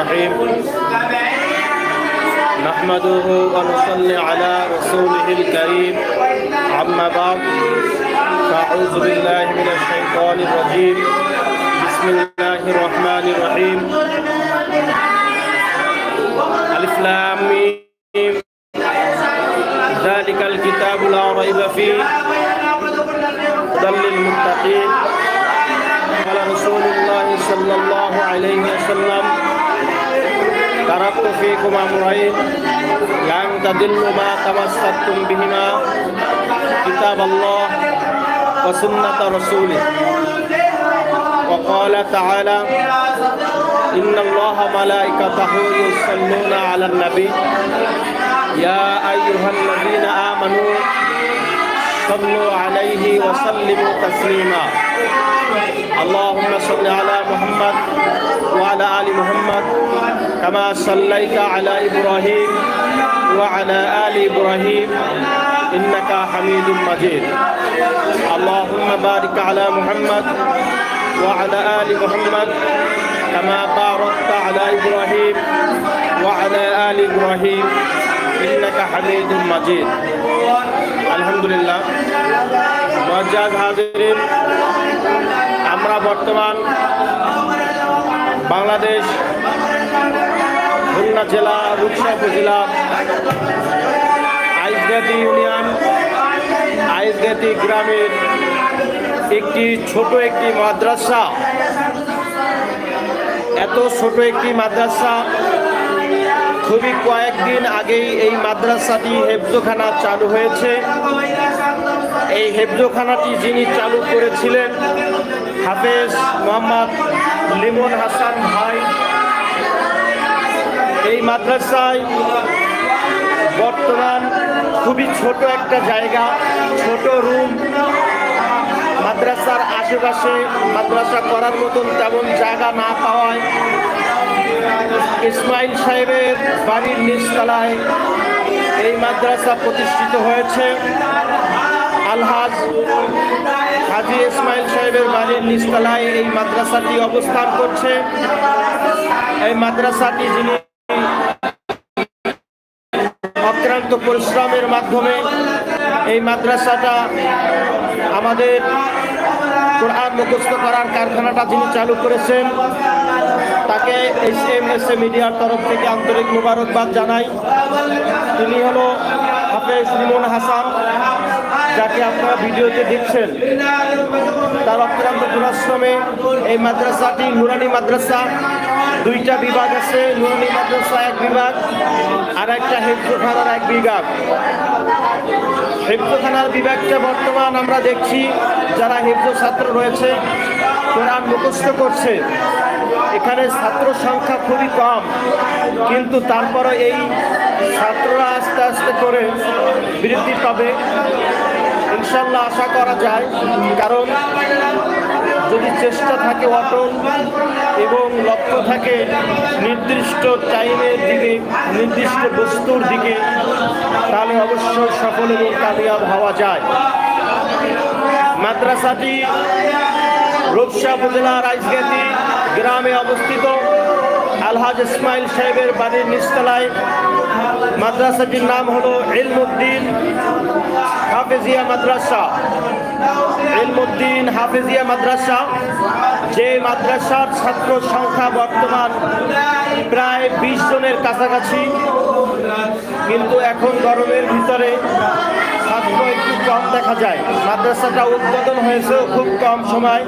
الرحيم. نحمده ونصلي على رسوله الكريم. أما بعد فأعوذ بالله من الشيطان الرجيم. بسم الله الرحمن الرحيم. ألف لام ذلك الكتاب لا ريب فيه. هدى للمتقين. قال رسول الله صلى الله عليه وسلم تركت فيكم أمرين. لن تضلوا ما تمسكتم بهما. كتاب الله وسنة رسوله. وقال تعالى إن الله ملائكته يصلون على النبي. يا أيها الذين آمنوا صلوا عليه وسلموا تسليما. اللهم صل على محمد وعلى آل محمد كما صليت على إبراهيم وعلى آل إبراهيم إنك حميد مجيد اللهم بارك على محمد وعلى آل محمد كما باركت على إبراهيم وعلى آل إبراهيم إنك حميد مجيد الحمد لله মজ্জাদ হাজিরিন আমরা বর্তমান বাংলাদেশ খুলনা জেলা রূপসা উপজেলা আইসগাতি ইউনিয়ন, আইসগাতি গ্রামের একটি ছোট একটি মাদ্রাসা। এত ছোট একটি মাদ্রাসা, খুবই কয়েকদিন আগেই এই মাদ্রাসাটি হেফজোখানা চালু হয়েছে। এই হেফজোখানাটি যিনি চালু করেছিলেন, হাফেজ মোহাম্মদ লিমন হাসান ভাই এই মাদ্রাসায় বর্তমান খুবই ছোট একটা জায়গা, ছোট রুম মাদ্রাসার আশেপাশে মাদ্রাসা করার মতন তেমন জায়গা না পাওয়ায় ইসমাইল সাহেবের বাড়ির নিচতলায় এই মাদ্রাসা প্রতিষ্ঠিত হয়েছে। আলহাজ হাজি ইসমাইল সাহেবের বাড়ির নিচতলায় এই মাদ্রাসাটি অবস্থান করছে। এই মাদ্রাসাটি যিনি অক্রান্ত পরিশ্রমের মাধ্যমে এই মাদ্রাসাটা আমাদের কোরআন মুখস্থ করার কারখানাটা যিনি চালু করেছেন, তাকে এস এম এস এ মিডিয়ার তরফ থেকে আন্তরিক মুবারকবাদ জানাই। তিনি হলো হাফেজ লিমন হাসান। যাকে আপনারা ভিডিওতে দেখছেন, তার অক্রান্ত পরিশ্রমে এই মাদ্রাসাটি, নুরানি মাদ্রাসা, দুইটা বিভাগ আছে, নুরানি মাদ্রাসা এক বিভাগ আর একটা হেফজোখানার এক বিভাগ। হেফজোখানার বিভাগটা বর্তমান আমরা দেখছি, যারা হেফজো ছাত্র রয়েছে, কোরআন মুখস্থ করছে। এখানে ছাত্র সংখ্যা খুবই কম, কিন্তু তারপরে এই ছাত্ররা আস্তে আস্তে করে বৃদ্ধি পাবে। ইনশাল্লাহ আশা করা যায়, কারণ যদি চেষ্টা থাকে অটল এবং লক্ষ্য থাকে নির্দিষ্ট টাইমের দিকে, নির্দিষ্ট বস্তুর দিকে, তাহলে অবশ্যই সফল এবং কামিয়াব হওয়া যায়। মাদ্রাসাটি রূপসা উপজেলার রাইসগাতি গ্রামে অবস্থিত আলহাজ ইসমাইল সাহেবের বাড়ির নিচতলায় মাদ্রাসাটির নাম হলো এলমুদ্দিন হাফেজিয়া মাদ্রাসা। এলমুদ্দিন হাফেজিয়া মাদ্রাসা, যে মাদ্রাসার ছাত্র সংখ্যা বর্তমান প্রায় বিশ জনের কাছাকাছি, কিন্তু এখন গরমের ভিতরে ছাত্র একটু কম দেখা যায়। মাদ্রাসাটা উদ্বোধন হয়েছে খুব কম সময়।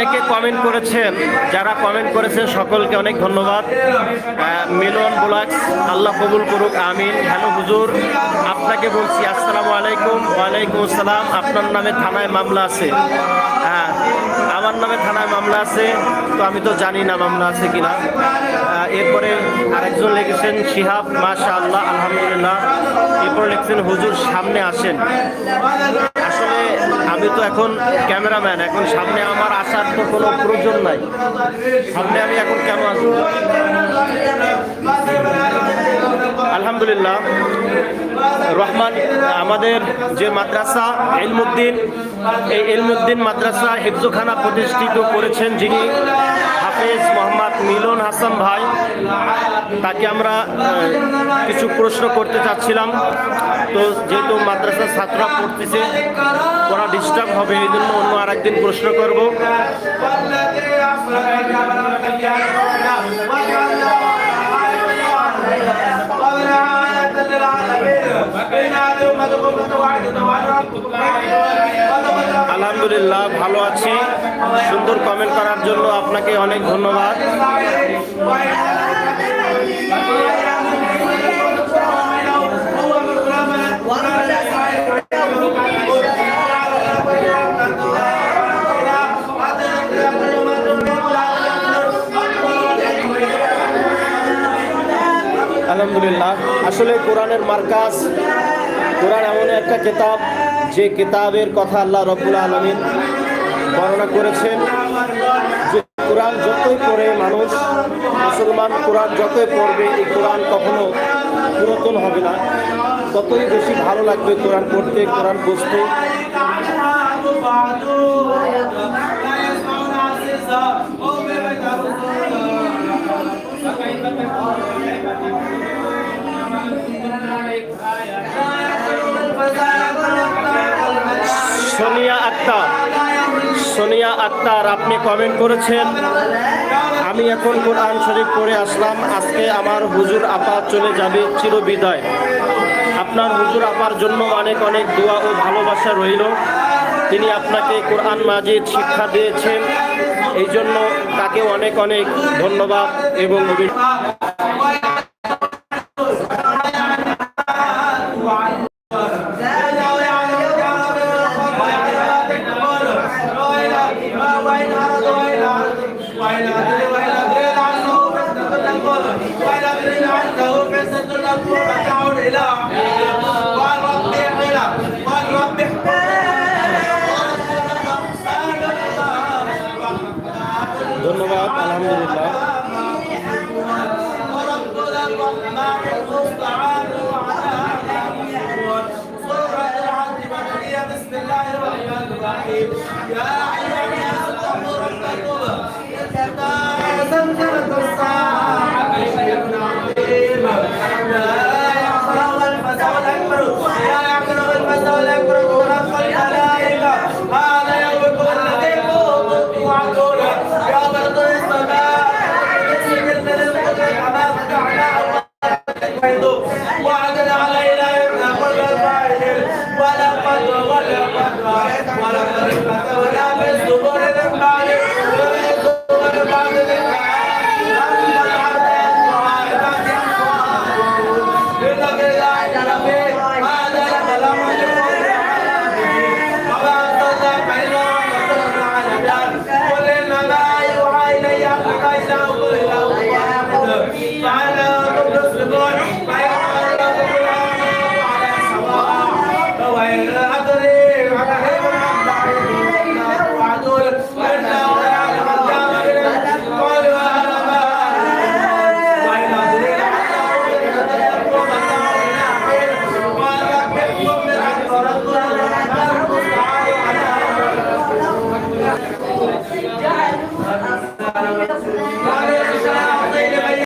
অনেকে কমেন্ট করেছেন, যারা কমেন্ট করেছেন সকলকে অনেক ধন্যবাদ। মিলন ব্লগস, আল্লাহ কবুল করুক, আমিন। হ্যালো হুজুর, আপনাকে বলছি, আসসালামু আলাইকুম, ওয়ালাইকুম আসসালাম। আপনার নামে থানায় মামলা আছে। হ্যাঁ আমার নামে থানায় মামলা আছে, তো আমি তো জানি না মামলা আছে কিনা। এরপরে আরেকজন লিখেছেন, শিহাব মাশা আল্লাহ আলহামদুলিল্লাহ। এরপরে লিখছেন, হুজুর সামনে আসেন। আমি তো এখন ক্যামেরাম্যান, এখন সামনে আমার আসার তো কোনো প্রয়োজন নাই। সামনে আমি এখন কেন আসব? আলহামদুলিল্লাহ, রহমান, আমাদের যে মাদ্রাসা, এলমুদ্দিন, এই এলমুদ্দিন মাদ্রাসা হিফজুখানা প্রতিষ্ঠিত করেছেন যিনি হাফেজ মোহাম্মদ মিলন হাসান ভাই। তাকে আমরা কিছু প্রশ্ন করতে চাচ্ছিলাম। তো যেহেতু মাদ্রাসার ছাত্ররা পড়তেছে ওরা ডিস্টার্ব হবে, এই জন্য অন্য আর একদিন প্রশ্ন করব। আলহামদুলিল্লাহ, ভালো আছি। সুন্দর কমেন্ট করার জন্য আপনাকে অনেক ধন্যবাদ। আলহামদুলিল্লাহ। আসলে কোরআনের মার্কাজ, কোরআন এমন একটা কিতাব যে কিতাবের কথা আল্লাহ রব্বুল আলমিন বর্ণনা করেছেন কোরআন যতই পড়ে মানুষ, মুসলমান কোরআন যতই পড়বে, এই কোরআন কখনো পুরাতন হবে না। ততই বেশি ভালো লাগবে কোরআন পড়তে, কোরআন বুঝতে। সোনিয়া আক্তার। সোনিয়া আক্তার, আপনি কমেন্ট করেছেন। আমি এখন কোরআন শরীফ পড়ে আসলাম। আজকে আমার হুজুর আপা চলে যাবে চিরবিদায়। আপনার হুজুর আপার জন্য অনেক অনেক দোয়া ও ভালোবাসা রইল। তিনি আপনাকে কোরআন মাজিদ শিক্ষা দিয়েছেন। এই জন্য তাকে অনেক অনেক ধন্যবাদ এবং অভি- ধন্যবাদ